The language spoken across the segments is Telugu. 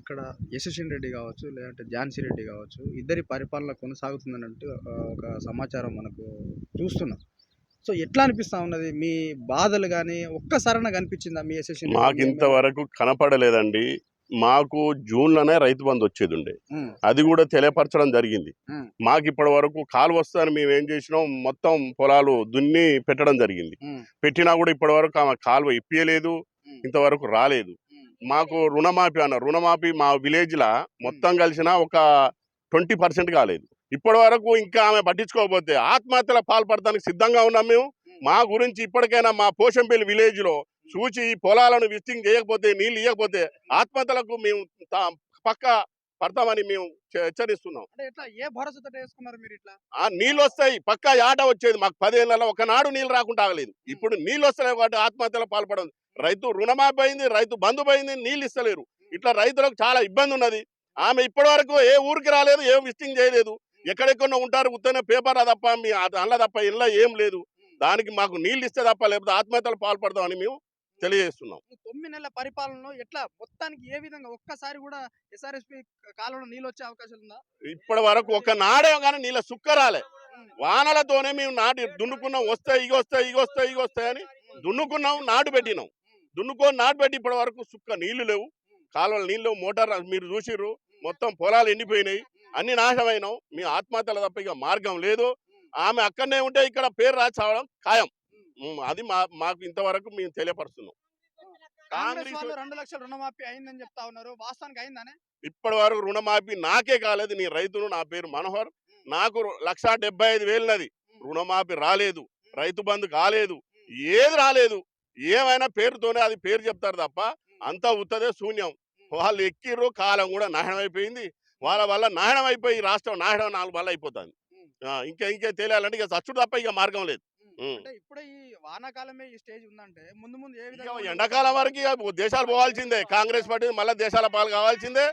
ఇక్కడ యశస్విని రెడ్డి కావచ్చు లేదంటే ఝాన్సీ రెడ్డి కావచ్చు ఇద్దరి పరిపాలన కొనసాగుతుందన్నట్టు ఒక సమాచారం మనకు చూస్తున్నాం. సో ఎట్లా అనిపిస్తా ఉన్నది? మీ బాధలు కానీ ఒక్కసారైనా కనిపించిందా మీ యశస్విని మాకు ఇంతవరకు కనపడలేదండి. మాకు జూన్లోనే రైతు బంధు వచ్చేది ఉండే అది కూడా తెలియపరచడం జరిగింది. మాకు ఇప్పటి వరకు కాలు వస్తుందని మేము ఏం చేసినాం? మొత్తం పొలాలు దున్ని పెట్టడం జరిగింది. పెట్టినా కూడా ఇప్పటి వరకు ఆమె కాలువ ఇప్పియలేదు. ఇంతవరకు రాలేదు. మాకు రుణమాఫీ అన్న రుణమాఫీ మా విలేజ్ లా మొత్తం కలిసిన ఒక ట్వంటీ పర్సెంట్ కాలేదు. ఇప్పటి వరకు ఇంకా ఆమె పట్టించుకోకపోతే ఆత్మహత్యల పాల్పడటానికి సిద్ధంగా ఉన్నాం మేము. మా గురించి ఇప్పటికైనా మా పోషంపల్లి విలేజ్లో చూచి ఈ పొలాలను విస్టింగ్ చేయకపోతే నీళ్ళు ఇవ్వకపోతే ఆత్మహత్యలకు మేము పక్క పడతామని మేము హెచ్చరిస్తున్నాం. ఆ నీళ్ళు వస్తాయి పక్క ఆట వచ్చేది మాకు పదేళ్ళలో ఒకనాడు నీళ్ళు రాకుండా ఆగలేదు. ఇప్పుడు నీళ్ళు వస్తలేవు కాబట్టి ఆత్మహత్యలో పాల్పడదు రైతు రుణమాఫీ అయింది రైతు బంధు పోయింది నీళ్ళు ఇస్తలేరు ఇట్లా రైతులకు చాలా ఇబ్బంది ఉన్నది ఆమె ఇప్పటి వరకు ఏ ఊరికి రాలేదు ఏ విజిటింగ్ చేయలేదు. ఎక్కడెక్కడో ఉంటారు ఉత్తనే పేపర్ తప్ప మీ అందులో తప్ప ఇళ్ళ ఏం లేదు. దానికి మాకు నీళ్ళు ఇస్తే తప్ప లేకపోతే ఆత్మహత్యలు పాల్పడదామని మేము తెలియజేస్తున్నాం. తొమ్మిది నెలల పరిపాలనలో ఎట్లా? మొత్తానికి ఏ విధంగా? ఒక్కసారి కూడా ఎస్ఆర్ఎస్పి కాలంలో నీళ్ళు వచ్చే అవకాశం ఉందా? ఇప్పటి వరకు ఒక నాడే కానీ నీళ్ళ సుక్క రాలే. వానలతోనే మేము నాటి దున్నుకున్నాం. వస్తాయి ఇగ వస్తాయి ఇగ వస్తాయి ఇగ వస్తాయని దున్నుకున్నాం నాటు పెట్టినాం. దున్నుకొని నాటు పెట్టి ఇప్పటి వరకు సుక్క నీళ్ళు లేవు. కాలువలు నీళ్ళు లేవు. మోటార్ మీరు చూసిర్రు. మొత్తం పొలాలు ఎండిపోయినాయి. అన్ని నాశనమైనాం మీ ఆత్మహత్యల తప్ప ఇక మార్గం లేదు. ఆమె అక్కడనే ఉంటే ఇక్కడ పేరు రాసి చావడం ఖాయం. అది మా మాకు ఇంతవరకు మేము తెలియపరుస్తున్నాం. కాంగ్రెస్ వాళ్ళు రెండు లక్షల రుణమాఫీ అయిందని చెప్తా ఉన్నారు. వాస్తవానికి అయిందానే? ఇప్పటి వరకు రుణమాఫీ నాకే కాలేదు. నీ రైతును నా పేరు మనోహర్. నాకు లక్షా డెబ్బై ఐదు వేలున్నది రుణమాఫీ రాలేదు. రైతు బంధు కాలేదు. ఏది రాలేదు. ఏమైనా పేరుతోనే అది పేరు చెప్తారు తప్ప అంతా ఉత్తదే శూన్యం. వాళ్ళు ఎక్కిర్రు కాలం కూడా నాశనం అయిపోయింది. వాళ్ళ వల్ల నాశనం అయిపోయి రాష్ట్రం నాశనం నాలుగు వల్ల అయిపోతుంది. ఇంకా ఇంకా తెలియాలంటే ఇక చచ్చుడు తప్ప ఇక మార్గం లేదు. అంటే ఇప్పుడే ఈ వానాకాలమే ఈ స్టేజ్ ఉందంటే ముందు ముందు ఏ విధంగా ఎండాకాలం వరకు దేశాలు పోవాల్సిందే. కాంగ్రెస్ పార్టీ మళ్ళీ దేశాల పాలు కావాల్సిందే.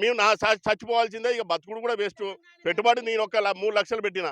మేము నా చచ్చిపోవాల్సిందే. ఇక బతుకుడు కూడా వేస్ట్. పెట్టుబడి నేను ఒక మూడు లక్షలు పెట్టిన.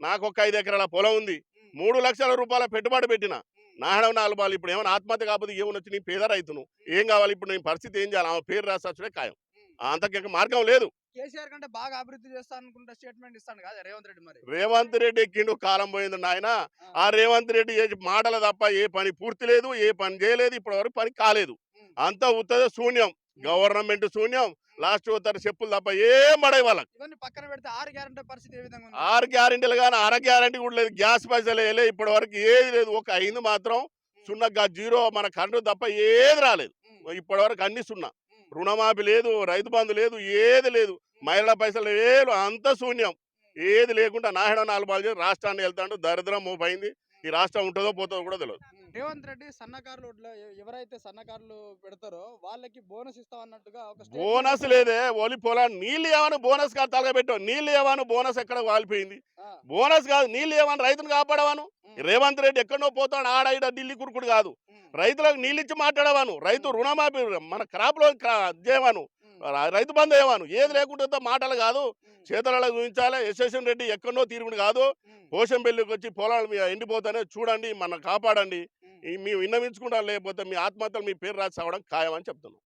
నాకు ఒక ఐదు ఎకరాల పొలం ఉంది. మూడు లక్షల రూపాయల పెట్టుబడి పెట్టిన. నాహడం నాలుగు బాలు ఇప్పుడు ఏమైనా ఆత్మహత్య కాకపోతే ఏమైనా వచ్చి నీ పేద రైతును ఏం కావాలి? ఇప్పుడు నేను పరిస్థితి ఏం చేయాలి? ఆమె పేరు రాసే ఖాయం. అంతకి మార్గం లేదు. కేసీఆర్ కంటే బాగా అభివృద్ధి చేస్తా అనుకుంటే స్టేట్మెంట్ ఇస్తాను కదా రేవంత్ రెడ్డి మరి. రేవంత్ రెడ్డి ఎక్కిండు కాలం పోయింది నాయన. ఆ. రేవంత్ రెడ్డి చేసే మాటలు తప్ప ఏ పని పూర్తి లేదు ఏ పని చేయలేదు ఇప్పటి వరకు పని కాలేదు. అంతా ఉత్తదే శూన్యం గవర్నమెంట్ శూన్యం లాస్ట్ ఉత్తర చెప్పులు తప్ప ఏం పడే వాళ్ళకి పక్కన పెడితే ఆరు గ్యారంటీ పరిస్థితి ఏ విధంగా ఆరు గ్యారెంటీలు కానీ అర గ్యారెంటీ కూడా లేదు. గ్యాస్ పైసలు వేయలే ఇప్పటి వరకు ఏది లేదు. ఒక అయింది మాత్రం సున్నా గా జీరో మన కరెంటు తప్ప ఏది రాలేదు. ఇప్పటి వరకు అన్ని సున్నా. రుణమాఫీ లేదు రైతు బంధు లేదు ఏది లేదు. మహిళా పైసలు ఏలు అంత శూన్యం. ఏది లేకుండా నాయన నాలుగు బాగా చేసి రాష్ట్రాన్ని వెళ్తాడు. దరిద్రం మోపైంది. ఈ రాష్ట్రం ఉంటుందో పోతుందో కూడా తెలియదు. రేవంత్ రెడ్డి సన్నకారులు ఎవరైతే సన్నకారులు పెడతారో వాళ్ళకి బోనస్ ఇస్తాం అన్నట్టుగా ఒక బోనస్. లేదే. ఓలి పొలా నీళ్ళు ఏమని బోనస్ కాదు తలగబెట్టావు నీళ్ళు ఏమని బోనస్ ఎక్కడ వాలిపోయింది? బోనస్ కాదు నీళ్ళు ఏమని రైతును కాపాడవాను. రేవంత్ రెడ్డి ఎక్కడో పోతాడు. ఆడ ఈడ ఢిల్లీ కురుకుడు కాదు. రైతులకు నీళ్ళు ఇచ్చి మాట్లాడవాను. రైతు రుణమాఫీ మన క్రాప్లో చేయవాను రైతు బంధు ఏవాను ఏది లేకుంటే మాటలు కాదు. చేతలలో చూపించాలి యశస్వన్ రెడ్డి ఎక్కడో తీరుగుడు కాదు. పోషంపల్లికి వచ్చి పొలాలు ఎండిపోతానే చూడండి మన కాపాడండి. మేము విన్నవించుకుంటాం లేకపోతే మీ ఆత్మహత్యలు మీ పేరు రాసి అవడం ఖాయం అని చెప్తున్నాం.